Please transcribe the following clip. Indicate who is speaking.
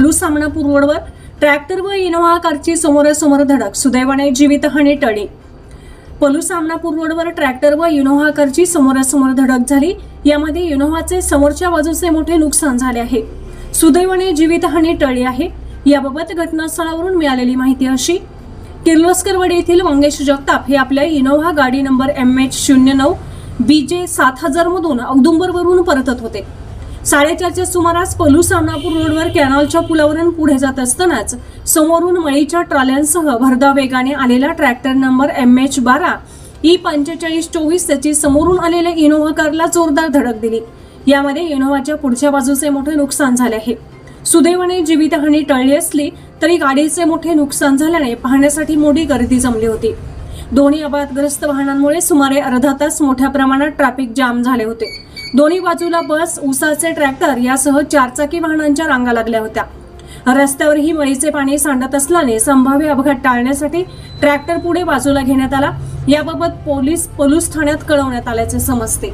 Speaker 1: Flu सामनापूर रोडवर tractor व Innova कारची समोरासमोर धडक सुदैवाने जीवितहानी टळली. पलू सामनापूर रोडवर ट्रॅक्टर व इनोव्हा कारची समोरासमोर धडक झाली. यामध्ये इनोव्हाचे समोरच्या बाजूचे मोठे नुकसान झाले आहे. सुदैवाने जीवितहानी टळली आहे. याबाबत घटनास्थळावरून मिळालेली माहिती अशी. किर्लोस्करवाडी येथील मंगेश जगताप हे आपल्या इनोव्हा गाडी नंबर एम एच शून्य नऊ बी जे सात हजार मधून औदुंबरवरून परतत होते. साडेचारच्या सुमारास पलुसानापूर रोडवर कॅनॉलच्या पुलावरून पुढे जात असतानाच समोरून मळीच्या ट्रॉल्यांसह भरधाव वेगाने आलेला ट्रॅक्टर नंबर एम एच बारा ई पंचेचाळीस चोवीस त्याची समोरून आलेल्या इनोव्हा कारला जोरदार धडक दिली. यामध्ये इनोव्हाच्या पुढच्या बाजूचे मोठे नुकसान झाले आहे. सुदैवाने जीवितहानी टळली असली तरी गाडीचे मोठे नुकसान झाल्याने पाहण्यासाठी मोठी गर्दी जमली होती. दोन्ही अपघातग्रस्त वाहनांमुळे सुमारे अर्धा तास मोठ्या प्रमाणात ट्रॅफिक जाम झाले होते. दोन्ही बाजूला बस उसाचे ट्रॅक्टर यासह चारचाकी वाहनांच्या रांगा लागल्या होत्या. रस्त्यावरही मळीचे पाणी सांडत असल्याने संभाव्य अपघात टाळण्यासाठी ट्रॅक्टर पुढे बाजूला घेण्यात आला. याबाबत पोलीस पलूस ठाण्यात कळवण्यात आल्याचे समजते.